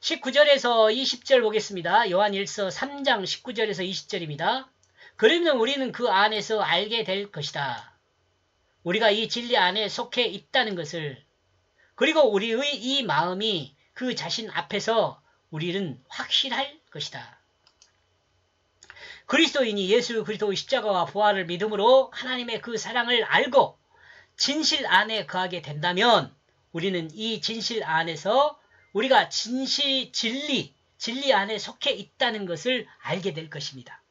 19절에서 20절 보겠습니다. 요한 1서 3장 19절에서 20절입니다. 그러면 우리는 그 안에서 알게 될 것이다. 우리가 이 진리 안에 속해 있다는 것을 그리고 우리의 이 마음이 그 자신 앞에서 우리는 확실할 것이다. 그리스도인이 예수 그리스도의 십자가와 부활을 믿음으로 하나님의 그 사랑을 알고 진실 안에 거하게 된다면 우리는 이 진실 안에서 우리가 진실, 진리, 진리 안에 속해 있다는 것을 알게 될 것입니다.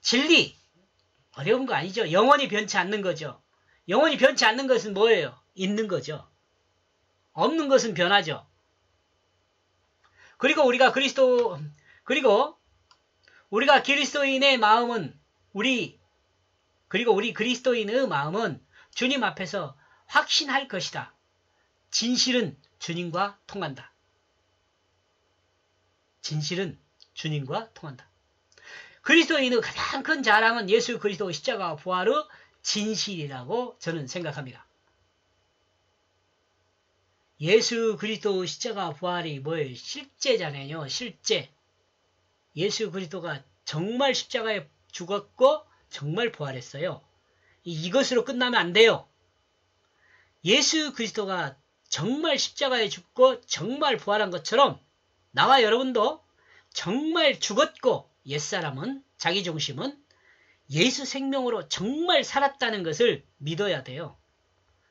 진리, 어려운 거 아니죠. 영원히 변치 않는 거죠. 영원히 변치 않는 것은 뭐예요? 있는 거죠. 없는 것은 변하죠. 그리고 우리가 그리스도, 그리고 우리가 그리스도인의 마음은 우리, 그리고 우리 그리스도인의 마음은 주님 앞에서 확신할 것이다. 진실은 주님과 통한다. 진실은 주님과 통한다. 그리스도인의 가장 큰 자랑은 예수 그리스도 십자가와 부활의 진실이라고 저는 생각합니다. 예수 그리스도 십자가 부활이 뭐예요? 실제잖아요. 실제. 예수 그리스도가 정말 십자가에 죽었고 정말 부활했어요. 이것으로 끝나면 안 돼요. 예수 그리스도가 정말 십자가에 죽고 정말 부활한 것처럼 나와 여러분도 정말 죽었고 옛사람은 자기 중심은 예수 생명으로 정말 살았다는 것을 믿어야 돼요.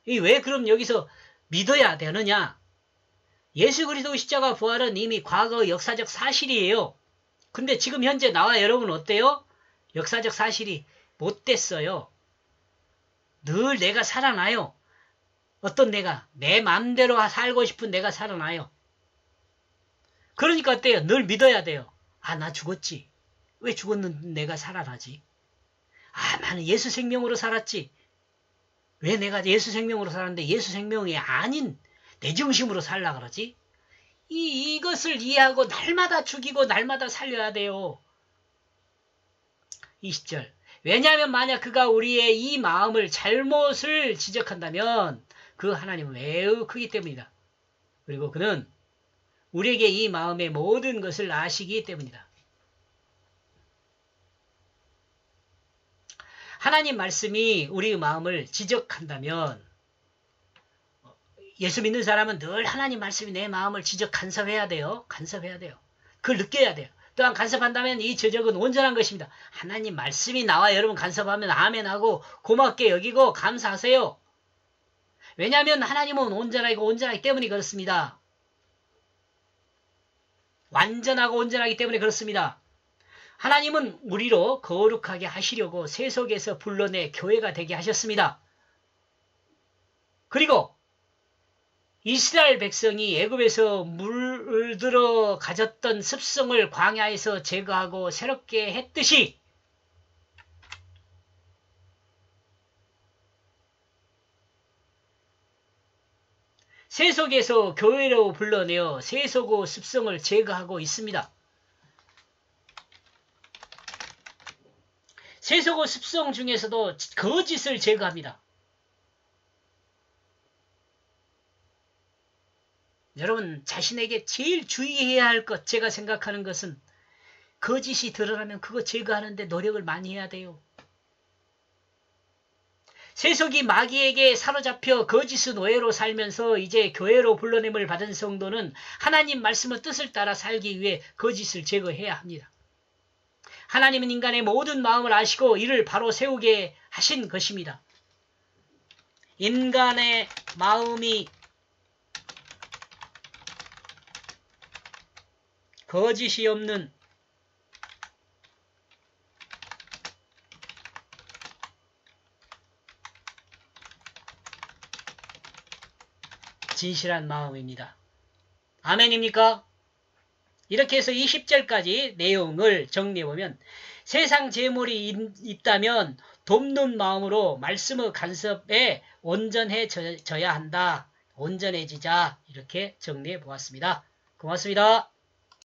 왜 그럼 여기서 믿어야 되느냐? 예수 그리스도 십자가 부활은 이미 과거 역사적 사실이에요. 근데 지금 현재 나와 여러분 어때요? 역사적 사실이 못 됐어요. 늘 내가 살아나요. 어떤 내가 내 마음대로 살고 싶은 내가 살아나요. 그러니까 어때요? 늘 믿어야 돼요. 아, 나 죽었지. 왜 죽었는데 내가 살아나지? 아, 나는 예수 생명으로 살았지. 왜 내가 예수 생명으로 살았는데 예수 생명이 아닌 내 중심으로 살라 그러지? 이, 이것을 이해하고 날마다 죽이고 날마다 살려야 돼요. 20절. 왜냐하면 만약 그가 우리의 이 마음을 잘못을 지적한다면 그 하나님은 매우 크기 때문이다. 그리고 그는 우리에게 이 마음의 모든 것을 아시기 때문이다. 하나님 말씀이 우리의 마음을 지적한다면 예수 믿는 사람은 늘 하나님 말씀이 내 마음을 지적 간섭해야 돼요. 간섭해야 돼요. 그걸 느껴야 돼요. 또한 간섭한다면 이 저적은 온전한 것입니다. 하나님 말씀이 나와 여러분 간섭하면 아멘하고 고맙게 여기고 감사하세요. 왜냐하면 하나님은 온전하고 온전하기 때문에 그렇습니다. 완전하고 온전하기 때문에 그렇습니다. 하나님은 우리로 거룩하게 하시려고 세속에서 불러내 교회가 되게 하셨습니다. 그리고 이스라엘 백성이 애굽에서 물들어 가졌던 습성을 광야에서 제거하고 새롭게 했듯이 세속에서 교회로 불러내어 세속의 습성을 제거하고 있습니다. 세속의 습성 중에서도 거짓을 제거합니다. 여러분 자신에게 제일 주의해야 할 것 제가 생각하는 것은 거짓이 드러나면 그거 제거하는데 노력을 많이 해야 돼요. 세속이 마귀에게 사로잡혀 거짓의 노예로 살면서 이제 교회로 불러냄을 받은 성도는 하나님 말씀의 뜻을 따라 살기 위해 거짓을 제거해야 합니다. 하나님은 인간의 모든 마음을 아시고 이를 바로 세우게 하신 것입니다. 인간의 마음이 거짓이 없는 진실한 마음입니다. 아멘입니까? 이렇게 해서 20절까지 내용을 정리해보면 세상 재물이 있다면 돕는 마음으로 말씀의 간섭에 온전해져야 한다. 온전해지자 이렇게 정리해 보았습니다. 고맙습니다.